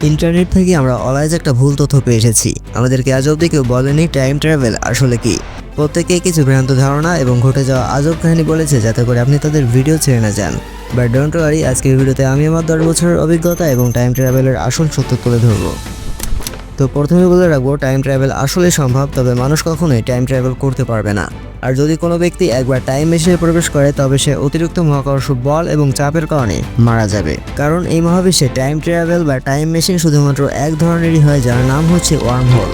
Internet থেকে আমরা অলাইজ একটা ভুল তথ্য পেয়ে এসেছি। আমাদেরকে আজ অব্দি কেউ বলেনি টাইম ট্রাভেল আসলে কি। প্রত্যেকে কিছু ভ্রান্ত ধারণা এবং ঘটে যাওয়া আজব কাহিনী বলেছে যাতে করে আপনি তাদের ভিডিও ছেড়ে না যান। বাট ডোন্ট ওয়ারি আজকের ভিডিওতে আমি আমার দশ বছরের অভিজ্ঞতা এবং টাইম ট্রাভেলের আসল সত্য তুলে ধরবো। তো প্রথমে বলে রাখব টাইম ট্রাভেল আসলে সম্ভব, তবে মানুষ কখনোই টাইম ট্রাভেল করতে পারবে না। আর যদি কোনো ব্যক্তি একবার টাইম মেশিনে প্রবেশ করে, তবে সে অতিরিক্ত মহাকর্ষ বল এবং চাপের কারণে মারা যাবে। কারণ এই মহাবিশ্বে টাইম ট্রাভেল বা টাইম মেশিন শুধুমাত্র এক ধরনেরই হয়, যার নাম হচ্ছে ওয়ার্ম হোল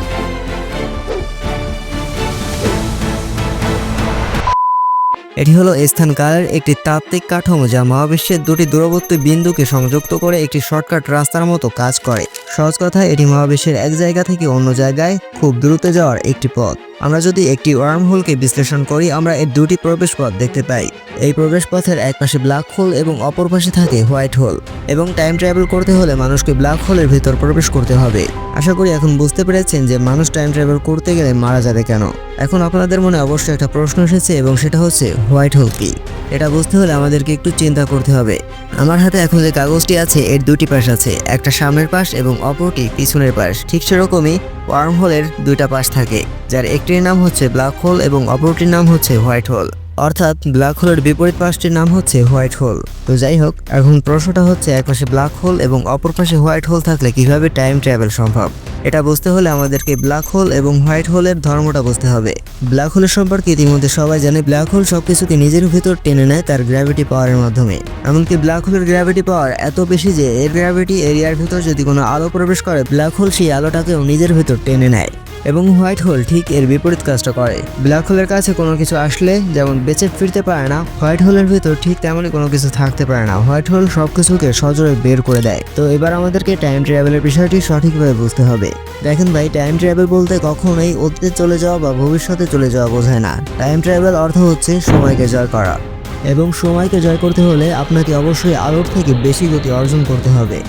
এটি হলো স্থান কালের একটি তাত্ত্বিক কাঠামো, যা মহাবিশ্বের দুটি দূরবর্তী বিন্দুকে সংযুক্ত করে একটি শর্টকাট রাস্তার মতো কাজ করে। সহজ কথা, এটি মহাবিশ্বের এক জায়গা থেকে অন্য জায়গায় খুব দ্রুত যাওয়ার একটি পথ। আমরা যদি একটি ওয়ার্ম হোলকে বিশ্লেষণ করি, আমরা এর দুটি প্রবেশ পথ দেখতে পাই। এই প্রবেশ পথের এক পাশে ব্ল্যাক হোল এবং অপর পাশে থাকে হোয়াইট হোল এবং টাইম ট্রাভেল করতে হলে মানুষকে ব্ল্যাক হোলের ভিতর প্রবেশ করতে হবে। আশা করি এখন বুঝতে পেরেছেন যে মানুষ টাইম ট্রাভেল করতে গেলে মারা যাবে কেন। এখন আপনাদের মনে অবশ্যই একটা প্রশ্ন এসেছে এবং সেটা হচ্ছে হোয়াইট হোল কি? এটা বুঝতে হলে আমাদেরকে একটু চিন্তা করতে হবে। আমার হাতে এখন যে কাগজটি আছে, এর দুটি পাশ আছে। একটা সামনের পাশ এবং অপরটি পিছনের পাশ। ঠিক সেরকমই ওয়ার্ম হোলের দুইটা পাশ থাকে, যার একটির নাম হচ্ছে ব্ল্যাক হোল এবং অপরটির নাম হচ্ছে হোয়াইট হোল। অর্থাৎ ব্ল্যাক হোলের বিপরীত পাশটির নাম হচ্ছে হোয়াইট হোল। তো যাই হোক, এখন প্রশ্নটা হচ্ছে একপাশে ব্ল্যাক হোল এবং অপর পাশে হোয়াইট হোল থাকলে কীভাবে টাইম ট্রাভেল সম্ভব? এটা বুঝতে হলে আমাদেরকে ব্ল্যাক হোল এবং হোয়াইট হোলের ধর্মটা বুঝতে হবে। ব্ল্যাক হোলের সম্পর্কে ইতিমধ্যে সবাই জানে ব্ল্যাক হোল সবকিছুকে নিজের ভিতর টেনে নেয় তার গ্র্যাভিটি পাওয়ারের মাধ্যমে। এমনকি ব্ল্যাক হোলের গ্র্যাভিটি পাওয়ার এত বেশি যে এর গ্র্যাভিটি এরিয়ার ভিতর যদি কোনো আলো প্রবেশ করে ব্ল্যাক হোল সেই আলোটাকেও নিজের ভিতর টেনে নেয় এবং হোয়াইট হোল ঠিক এর বিপরীত কাজটা করে। ব্ল্যাক হোলের কাছে কোনো কিছু আসলে যেমন বেঁচে ফিরতে পারে না হোয়াইট হোলের ভিতর ঠিক তেমনই কোনো কিছু থাকতে পারে না। হোয়াইট হোল সব কিছুকে সজোরে বের করে দেয়। তো এবার আমাদেরকে টাইম ট্রাভেলের বিষয়টি সঠিকভাবে বুঝতে হবে। দেখেন ভাই টাইম ট্রাভেল বলতে কখনোই অতীতে চলে যাওয়া বা ভবিষ্যতে চলে যাওয়া বোঝায় না। টাইম ট্রাভেল অর্থ হচ্ছে সময়কে জয় করা। এবং সময়কে জয় করতে হলে আপনাকে অবশ্যই আলোর থেকে বেশি গতি অর্জন করতে হবে।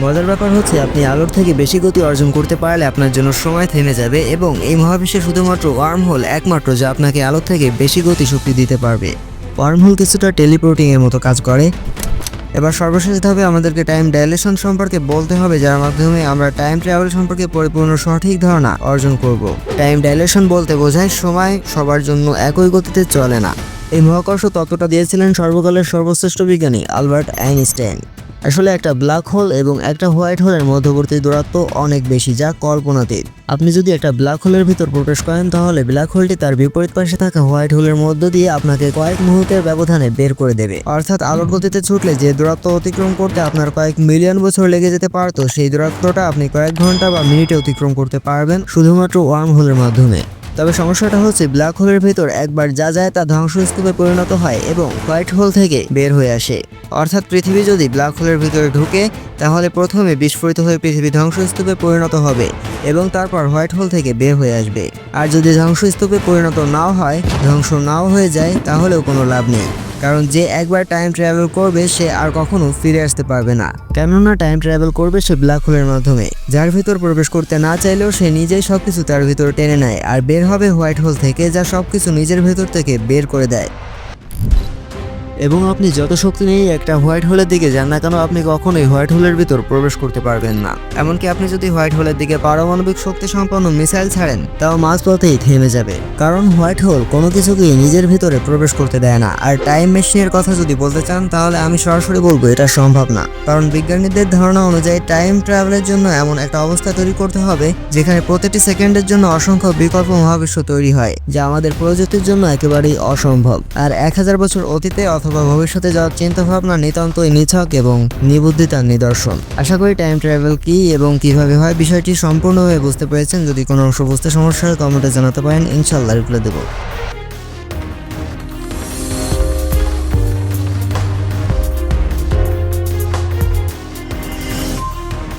মজার ব্যাপার হচ্ছে, আপনি আলোর থেকে বেশি গতি অর্জন করতে পারলে আপনার জন্য সময় থেমে যাবে এবং এই মহাবিশ্বে শুধুমাত্র ওয়ার্ম হোল একমাত্র যা আপনাকে আলোর থেকে বেশি গতি শক্তি দিতে পারবে। ওয়ার্ম হোল কিছুটা টেলিপোর্টিং এর মতো কাজ করে এবার সর্বশেষ ধাপে আমাদেরকে টাইম ডাইলেশন সম্পর্কে বলতে হবে, যার মাধ্যমে আমরা টাইম ট্রাভেল সম্পর্কে পরিপূর্ণ সঠিক ধারণা অর্জন করব। টাইম ডাইলেশন বলতে বোঝায় সময় সবার জন্য একই গতিতে চলে না। এই মহাকর্ষ তত্ত্বটা দিয়েছিলেন সর্বকালের সর্বশ্রেষ্ঠ বিজ্ঞানী আলবার্ট আইনস্টাইন। আসলে একটা ব্ল্যাক হোল এবং একটা হোয়াইট হোলের মধ্যবর্তী দূরত্ব অনেক বেশি, যা কল্পনাতীত। আপনি যদি একটা ব্ল্যাক হোলের ভিতর প্রবেশ করেন, তাহলে ব্ল্যাক হোলটি তার বিপরীত পাশে থাকা হোয়াইট হোলের মধ্য দিয়ে আপনাকে কয়েক মুহূর্তের ব্যবধানে বের করে দেবে। অর্থাৎ আলোর গতিতে ছুটলে যে দূরত্ব অতিক্রম করতে আপনার কয়েক মিলিয়ন বছর লেগে যেতে পারতো সেই দূরত্বটা আপনি কয়েক ঘণ্টা বা মিনিটে অতিক্রম করতে পারবেন শুধুমাত্র ওয়ার্ম হোলের মাধ্যমে। তবে সমস্যাটা হচ্ছে ব্ল্যাক হোলের ভেতর একবার যা যায় তা ধ্বংসস্তূপে পরিণত হয় এবং হোয়াইট হোল থেকে বের হয়ে আসে। অর্থাৎ পৃথিবী যদি ব্ল্যাক হোলের ভিতরে ঢুকে, তাহলে প্রথমে বিস্ফোরিত হয়ে পৃথিবী ধ্বংসস্তূপে পরিণত হবে এবং তারপর হোয়াইট হোল থেকে বের হয়ে আসবে। আর যদি ধ্বংসস্তূপে পরিণত নাও হয়, ধ্বংস নাও হয়ে যায়, তাহলেও কোনো লাভ নেই। কারণ যে একবার টাইম ট্রাভেল করবে, সে আর কখনো ফিরে আসতে পারবে না। কেননা টাইম ট্রাভেল করবে সে ব্ল্যাক হোলের মাধ্যমে। যার ভিতর প্রবেশ করতে না চাইলেও সে নিজেই সবকিছু তার ভিতর টেনে নেয়, আর বের হবে হোয়াইট হোল থেকে, যা সবকিছু নিজের ভেতর থেকে বের করে দেয়। এবং আপনি যত শক্তি নিয়ে একটা হোয়াইট হোলের দিকে যান না কেন, আপনি কখনোই হোয়াইট হোলের ভিতর প্রবেশ করতে পারবেন না। এমনকি আপনি যদি হোয়াইট হোলের দিকে পারমাণবিক শক্তি সম্পন্ন মিসাইল ছাড়েন, তাও মাঝপথেই থেমে যাবে। কারণ হোয়াইট হোল কোনো কিছুকেই নিজের ভিতরে প্রবেশ করতে দেয় না। আর টাইম মেশিনের কথা যদি বলতে চান, তাহলে আমি সরাসরি বলব এটা সম্ভব না। কারণ বিজ্ঞানীদের ধারণা অনুযায়ী টাইম ট্রাভেলের জন্য এমন একটা অবস্থা তৈরি করতে হবে, যেখানে প্রতিটি সেকেন্ডের জন্য অসংখ্য বিকল্প মহাবিশ্ব তৈরি হয়, যা আমাদের প্রযুক্তির জন্য একেবারেই অসম্ভব। আর এক হাজার বছর অতীতে অথবা ভবিষ্যতে যাওয়ার চিন্তা ভাবনা নিতান্তই নিছক এবং নিবুদ্ধিতার নিদর্শন। আশা করি টাইম ট্রাভেল কি এবং কীভাবে হয় বিষয়টি সম্পূর্ণভাবে বুঝতে পেরেছেন। যদি কোনো অংশ বুঝতে সমস্যা হয় কমেন্টে জানাতে পারেন। ইনশাল্লাহ রিপ্লাই দেবো।